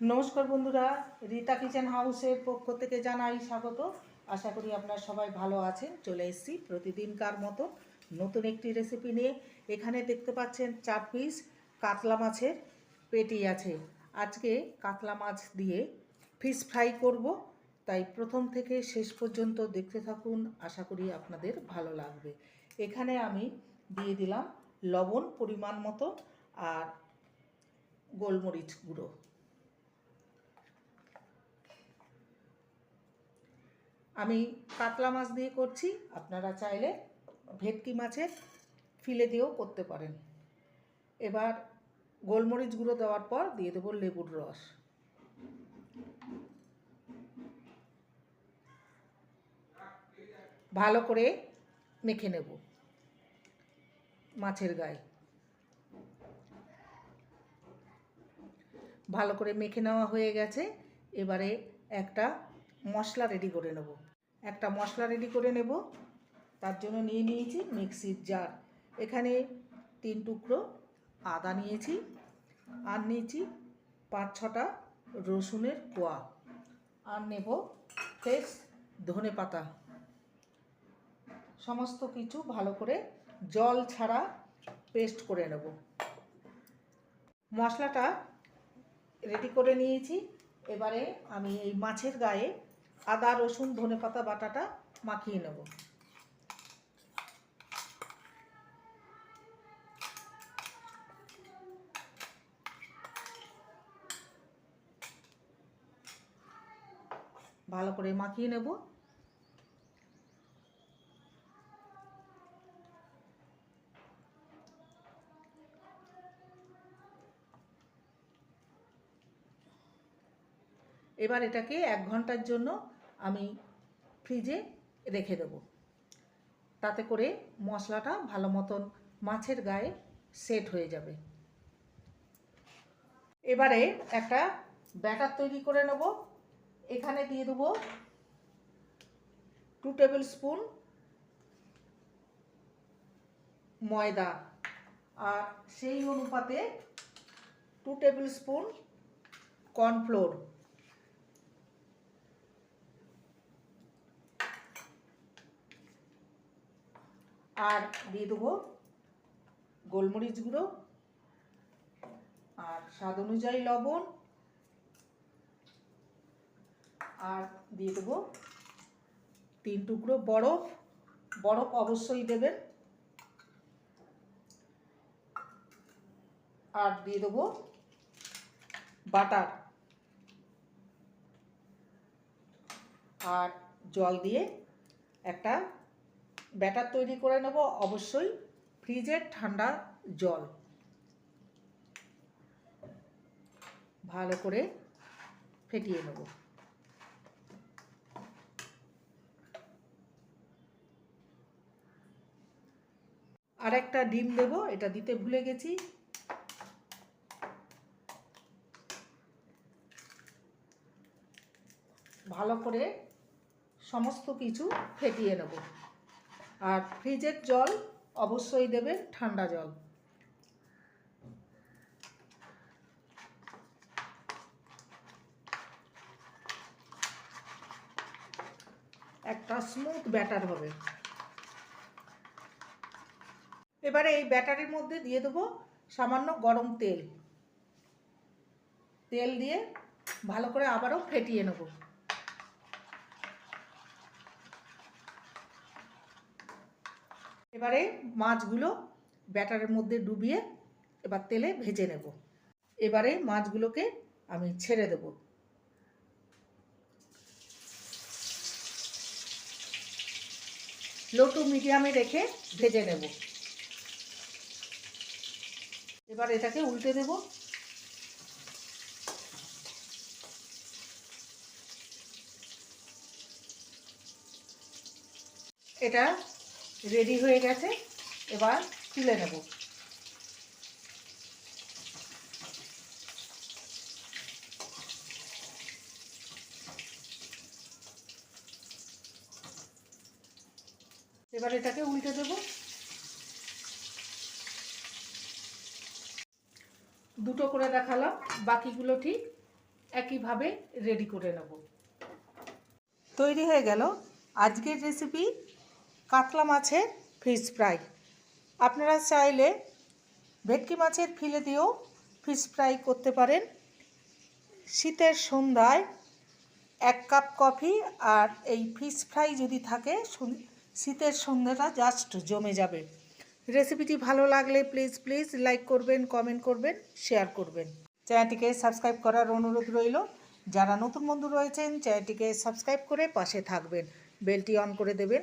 নমস্কার বন্ধুরা, রীতা কিচেন হাউসের পক্ষ থেকে জানাই স্বাগত। আশা করি আপনারা সবাই ভালো আছেন। চলে এসেছি প্রতিদিনকার মতো নতুন একটি রেসিপি নিয়ে। এখানে দেখতে পাচ্ছেন চার পিস কাতলা মাছের পেটি আছে। আজকে কাতলা মাছ দিয়ে ফিশ ফ্রাই করব। তাই প্রথম থেকে শেষ পর্যন্ত দেখতে থাকুন। আশা করি আপনাদের ভালো লাগবে। এখানে আমি দিয়ে দিলাম লবণ পরিমাণ মতো আর গোলমরিচ গুঁড়ো। আমি কাতলা মাছ দিয়ে করছি। আপনারা চাইলে ভেটকি মাছের ফিলে দিয়েও করতে পারেন। এবার গোলমরিচ গুঁড়ো দেওয়ার পর দিয়ে দেবো লেবুর রস। ভালো করে মেখে নেব মাছের গায়ে। ভালো করে মেখে নেওয়া হয়ে গেছে। এবারে একটা মশলা রেডি করে নেব। একটা মশলা রেডি করে নেব। তার জন্য নিয়ে নিয়েছি মিক্সির জার এখানে তিন টুকরো আদা নিয়েছি আর নিয়েছি পাঁচ ছটা রসুনের কোয়া। আর নেব ফ্রেশ ধনে পাতা। সমস্ত কিছু ভালো করে জল ছাড়া পেস্ট করে নেব। মশলাটা রেডি করে নিয়েছি। এবারে আমি এই মাছের গায়ে আদা রসুন ধনে পাতা বাটাটা মাখিয়ে নেব। ভালো করে মাখিয়ে নেব। এবার এটাকে এক ঘণ্টার জন্য আমি ফ্রিজে রেখে দেব। তাতে করে মশলাটা ভালো মতন মাছের গায়ে সেট হয়ে যাবে। এবারে একটা ব্যাটার তৈরি করে নেব। এখানে দিয়ে দেবো টু টেবিল স্পুন ময়দা। আর সেই অনুপাতে টু টেবিল স্পুন কর্নফ্লোর। আর দিয়ে দেবো গোলমরিচ গুঁড়ো আর স্বাদ অনুযায়ী লবণ। আর দিয়ে দেবো তিন টুকরো বরফ। বরফ অবশ্যই দেবেন। আর দিয়ে দেবো বাটার। আর জল দিয়ে একটা ব্যাটার তৈরি করে নেব অবশ্যই ফ্রিজের ঠান্ডা জল। ভালো করে ফেটিয়ে নেব। আর একটা ডিম দেব, এটা দিতে ভুলে গেছি। ভালো করে সমস্ত কিছু ফেটিয়ে নেব। আর ফ্রিজের জল অবশ্যই দেবে ঠান্ডা জল। একটা স্মুথ ব্যাটার হবে। এবারে এই ব্যাটারির মধ্যে দিয়ে দেবো সামান্য গরম তেল। তেল দিয়ে ভালো করে আবারও ফেটিয়ে নেব। এবারে মাছগুলো ব্যাটারের মধ্যে ডুবিয়ে এবার তেলে ভেজে নেব। এবারে মাছগুলোকে আমি ছেড়ে দেব। লো টু মিডিয়ামে রেখে ভেজে নেব। এবার এটাকে উল্টে দেব। এটা রেডি হয়ে গেছে। এবার তুলে নেব। এবার এটাকে উল্টে দেব। দুটো করে দেখালাম, বাকিগুলো ঠিক একইভাবে রেডি করে নেব। তৈরি হয়ে গেল। আজকের রেসিপি কাতলা মাছের ফিশ ফ্রাই আপনারা চাইলে ভেটকি মাছের ফিলে দিয়েও ফিশ ফ্রাই করতে পারেন। শীতের সন্ধ্যায় এক কাপ কফি আর এই ফিশ ফ্রাই যদি থাকে শীতের সন্ধ্যাটা জাস্ট জমে যাবে। রেসিপিটি ভালো লাগলে প্লিজ প্লিজ লাইক করবেন কমেন্ট করবেন শেয়ার করবেন। চ্যানেলটিকে সাবস্ক্রাইব করার অনুরোধ রইল। যারা নতুন বন্ধু রয়েছেন, চ্যানেলটিকে সাবস্ক্রাইব করে পাশে থাকবেন। বেলটি অন করে দেবেন।